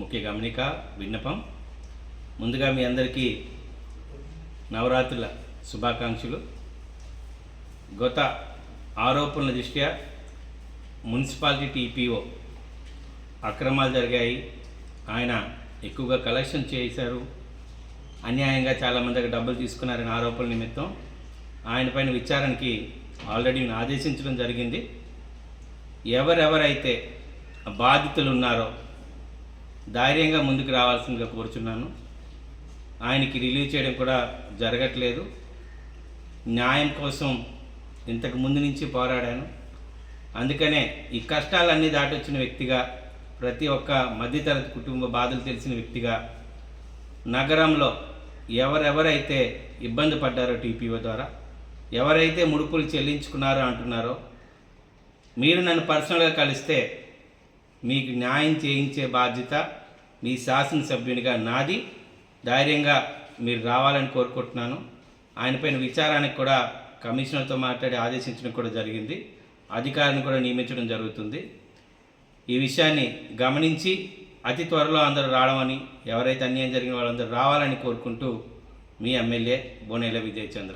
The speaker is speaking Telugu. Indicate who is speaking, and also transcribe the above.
Speaker 1: ముఖ్య గమనిక విన్నపం. ముందుగా మీ అందరికీ నవరాత్రుల శుభాకాంక్షలు. గత ఆరోపణల దృష్ట్యా మున్సిపాలిటీ టీపీఓ అక్రమాలు జరిగాయి. ఆయన ఎక్కువగా కలెక్షన్ చేశారు. అన్యాయంగా చాలామంది దగ్గర డబ్బులు తీసుకున్నారని ఆరోపణల నిమిత్తం ఆయన పైన విచారణకి ఆల్రెడీ ఆదేశించడం జరిగింది. ఎవరెవరైతే బాధితులు ఉన్నారో ధైర్యంగా ముందుకు రావాల్సిందిగా కోరుచున్నాను. ఆయనకి రిలీవ్ చేయడం కూడా జరగట్లేదు. న్యాయం కోసం ఇంతకు ముందు నుంచి పోరాడాను. అందుకనే ఈ కష్టాలన్నీ దాటొచ్చిన వ్యక్తిగా ప్రతి ఒక్క మధ్యతరగతి కుటుంబ బాధలు తెలిసిన వ్యక్తిగా నగరంలో ఎవరెవరైతే ఇబ్బంది పడ్డారో టీపీఓ ద్వారా ఎవరైతే ముడుపులు చెల్లించుకున్నారో అంటున్నారో మీరు నన్ను పర్సనల్గా కలిస్తే మీకు న్యాయం చేయించే బాధ్యత మీ శాసనసభ్యునిగా నాది. ధైర్యంగా మీరు రావాలని కోరుకుంటున్నాను. ఆయనపైన విచారానికి కూడా కమిషనర్తో మాట్లాడి ఆదేశించడం కూడా జరిగింది. అధికారిని కూడా నియమించడం జరుగుతుంది. ఈ విషయాన్ని గమనించి అతి త్వరలో అందరూ రావడమని ఎవరైతే అన్యాయం జరిగిన వాళ్ళందరూ రావాలని కోరుకుంటూ మీ ఎమ్మెల్యే బోనేల విజయచంద్ర.